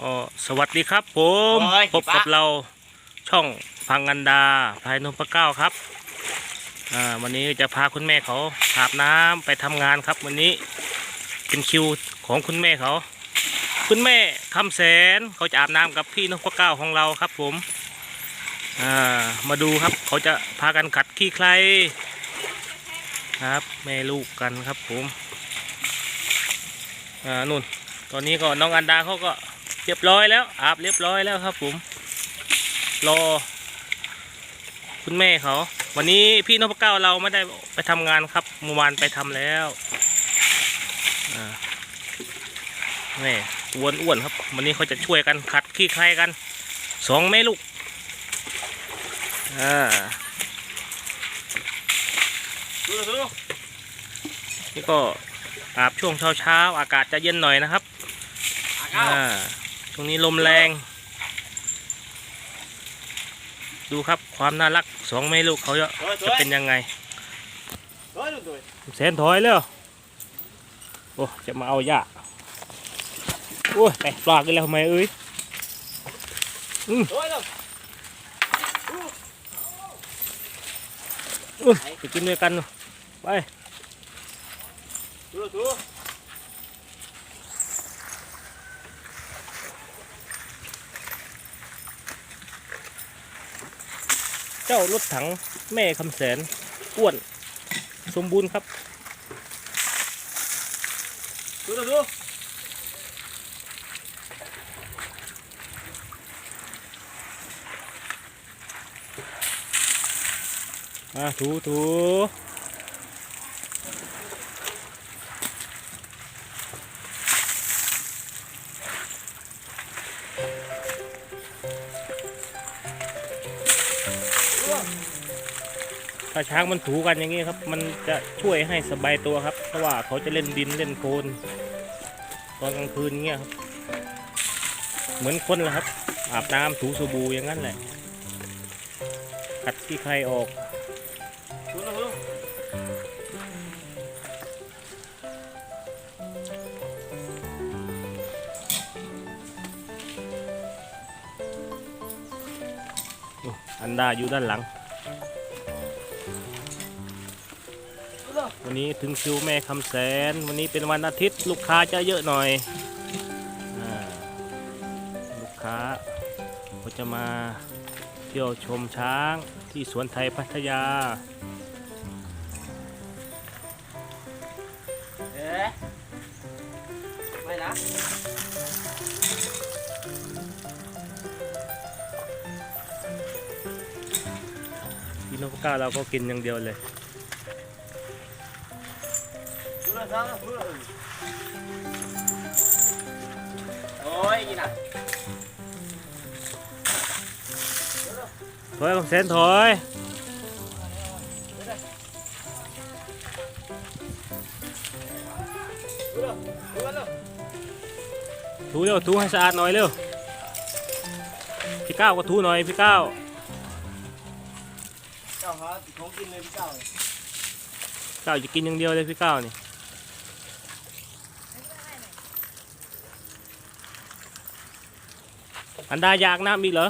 อ๋อสวัสดีครับผมโอ้ยพบกับพี่ปะ เราช่องพังกันดาภายนพเก้าครับอ่าวันนี้จะพาคุณแม่เขาอาบน้ำไปทำงานครับ วันนี้เป็นคิวของคุณแม่เขา คุณแม่คำแสนเขาจะอาบน้ำกับพี่นพเก้าของเราครับผมอ่ามาดูครับเขาจะพากันขัดขี้ใครครับแม่ลูกกันครับผมอ่านุ่น ตอนนี้ก็น้องอันดาเขาก็ เรียบร้อยแล้วอาบเรียบร้อยแล้วครับผมรอ คุณแม่เขา วันนี้พี่นพเก้าเราไม่ได้ไปทำงานครับเมื่อวานไปทำแล้วอ่าแม่อ้วนอ้วนๆครับ วันนี้เขาจะช่วยกันขัดขี้ใครกันสองแม่ลูกอ่าดูดูนี่ก็อาบช่วงเช้าเช้าๆอากาศจะเย็นหน่อยนะครับอะอ่า ช่วงนี้ลมแรง ดูครับความน่ารักสองแม่ลูกเขาจะสวยสจะวยเป็นยังไงสวยสวยแสนถอยแล้วโอ้จะมาเอาหญ้าโอ้ยแตกปลากกันแล้วทำไมเอ้ยสวยเลยอุ้ยไปกินด้วยกันเนอะไป เจ้ารถถังแม่คำแสนอ้วนสมบูรณ์ครับ ดูดูอะถูถู ถ้าช้างมันถูกันอย่างนี้ครับ มันจะช่วยให้สบายตัวครับ เพราะว่าเขาจะเล่นดินเล่นโคลนตอนกลางคืนเงี้ยครับ เหมือนคนแหละครับ อาบน้ำถูสบู่อย่างนั้นแหละ ขัดที่ใครออก อันดาอยู่ด้านหลัง วันนี้ถึงคิวแม่คำแสน วันนี้เป็นวันอาทิตย์ลูกค้าจะเยอะหน่อยอลูกค้าก็จะมาเที่ยวชมช้างที่สวนไทยพัทยา นพก้าเราก็กินอย่างเดียวเลยดูดูดูโอ้ยนี่นะถอยคำแสนถอยดูดูดูดูถูเร็วถูให้สะอาดหน่อยเร็วพี่ก้าวก็ถูหน่อยพี่ก้าว เจ้าหาของกินเลยพี่เจ้าเก้าจะกินอย่างเดียวเลยพี่เก้านี่อันดาอยากน้ำอีกเหรอ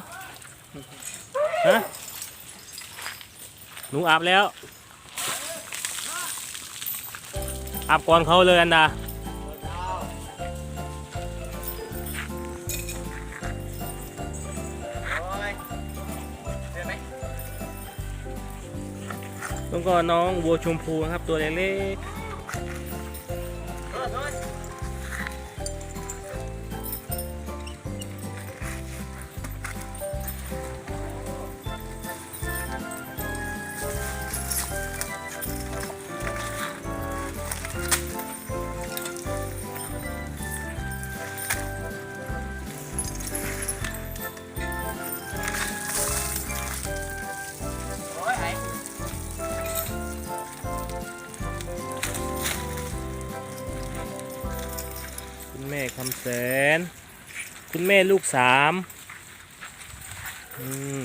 ฮะหนูอาบแล้วอาบก่อนเขาเลยอันดา ก็น้องวัวชมพูนะครับตัวเล็ก แสน คุณแม่ลูกสามอืม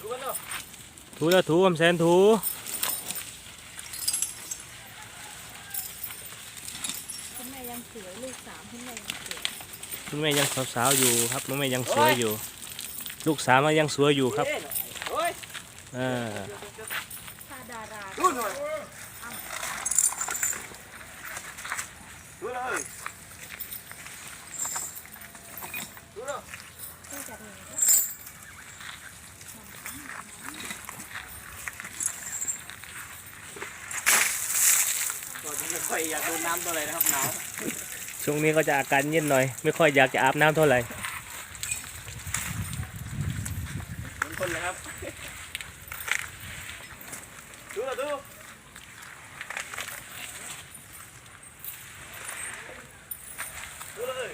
ดูกันดูถูแล้วถูคำแสนถูสวยลูกสามขึ้นมายังสวยคุณแม่ยังสาวๆอยู่ครับคุณแม่ยังสวยอยู่ ลูกสาวก็ยังสวยอยู่ครับเฮ้ยเออ ถ้าดารา ดูหน่อยดูเลยดูเลย ต้องจัดหนึ่งก็ ก็ไม่ค่ อยอยากโดนน้ำตัวเลยนะครับหนาวช่วงนี้ก็จะอาการเย็นหน่อย ไม่ค่อยอยากจะอาบน้ำเท่าไหร่เหมือนคนเลยครับ ดูเลยดูดูเลย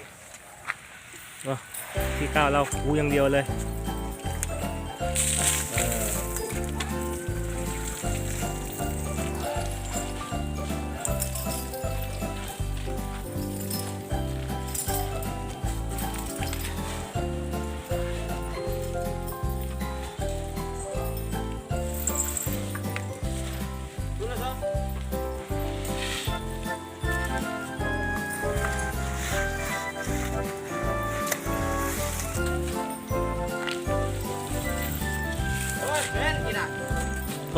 พี่ก้าวเราคูอย่างเดียวเลย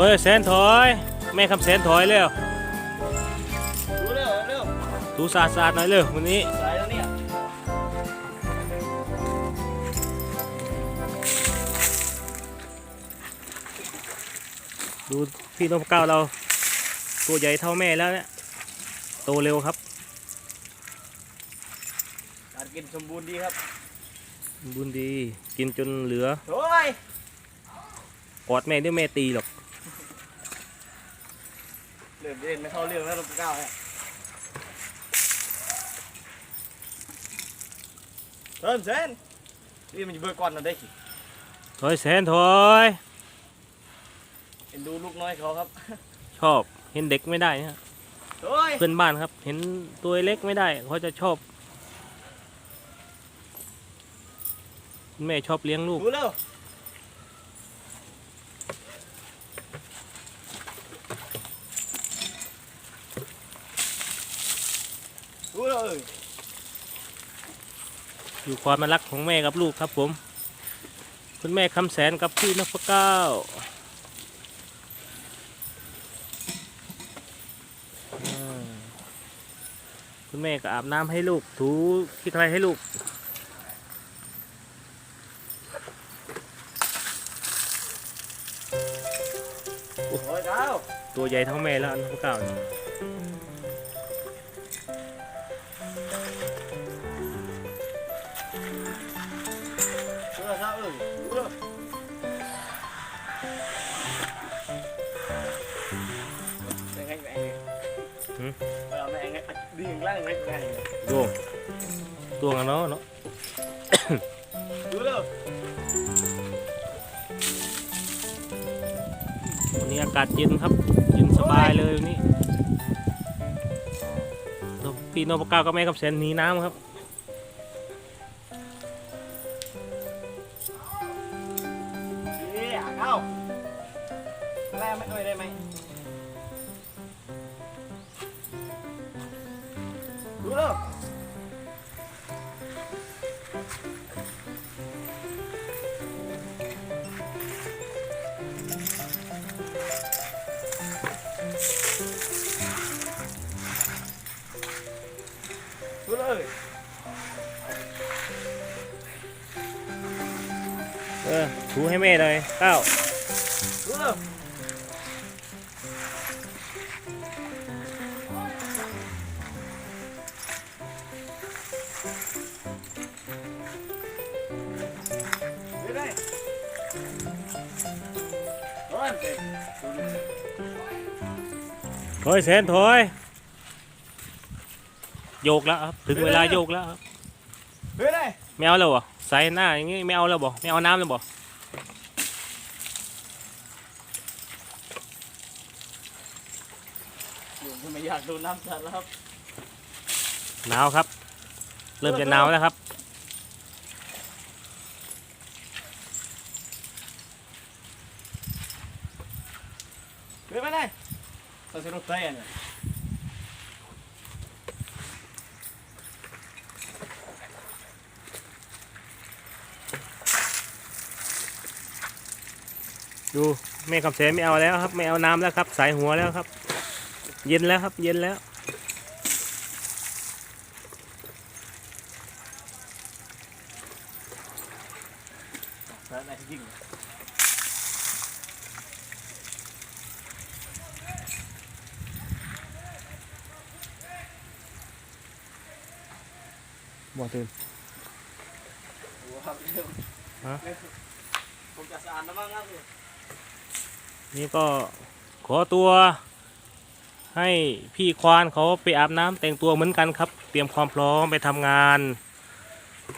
ฮ้ยแสนถอย แม่คำแสนถอยเร็วถูสะอาดๆหน่อยเร็ววันนี้ดูพี่นพเก้าเรา ตัวใหญ่เท่าแม่แล้วเนี่ยโตเร็วครับการกินสมบูรณ์ดีครับบุญดีกินจนเหลือ โอ้ย กอดแม่เดี๋ยวแม่ตีหรอก เรื่องเล่นไม่เข้าเรื่องแล้วลูกก้าวเนี่ยเริ่มเส้นนี่มันจะเบอร์ก่อนนะได้กี่ถอยแสนถอยเห็นดูลูกน้อยเขาครับชอบเห็นเด็กไม่ได้นะโอ้ยเพื่อนบ้านครับ เห็นตัวเล็กไม่ได้เขาจะชอบคุณแม่ชอบเลี้ยงลูก ดูเร็วดูเลย อยู่ความมารักของแม่กับลูกครับผม คุณแม่คำแสนกับพี่นพเก้าอ่าคุณแม่ก็อาบน้ำให้ลูกถูขี้ใครให้ลูกโอ้ยก้าตัวใหญ่เท่าแม่แล้วนพเก้านี่ดูเรับเออดูเลยยังไงแม่งเนี่ยเออแม่งไงดีอย่างล่างแม่งไงดวงตัวกันเนาะเนาะดูเร็ววันนี้อากาศเย็นครับเย็นสบายเลยวันนี้พี่นพก้ากับแม่คำแสนหนีน้ำครับ ดูเร็วดูเลยเออ ถอยแสนถอยโยกแล้วครับถึงเวลาโยกแล้วครับดูเลยไม่เอาแล้วบ่ใส่หน้าอย่างงี้ไม่เอาแล้วบ่ไม่เอาน้ำแล้วบ่อยู่ไม่อยากดูน้ำสัตว์แล้วครับหนาวครับ เริ่มจะหนาวแล้วครับดูไปเลย Você não tem, né? ดูแม่คำแสนไม่เอาแล้วครับ ไม่เอาน้ำแล้วครับ สายหัวแล้วครับ เย็นแล้วครับ เย็นแล้ว บ่ตื่นโอ้ครับเร็วฮะผมจะสะอาดนะมั้งครับเนี่ยนี่ก็ขอตัว ให้พี่ควานเขาไปอาบน้ำแต่งตัวเหมือนกันครับ เตรียมความพร้อมไปทำงาน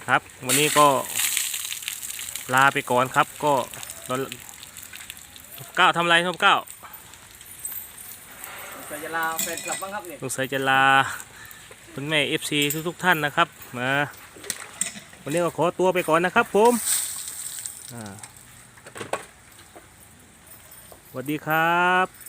ครับ วันนี้ก็ลาไปก่อนครับ ก็ตอนก้าวทำอะไรครับก้าวผมจะลาแฟนกลับบ้างครับเนี่ยสงสัยจะลา คุณแม่เอฟซีทุกๆท่านนะครับมาวันนี้ก็ขอตัวไปก่อนนะครับผมสวัสดีครับ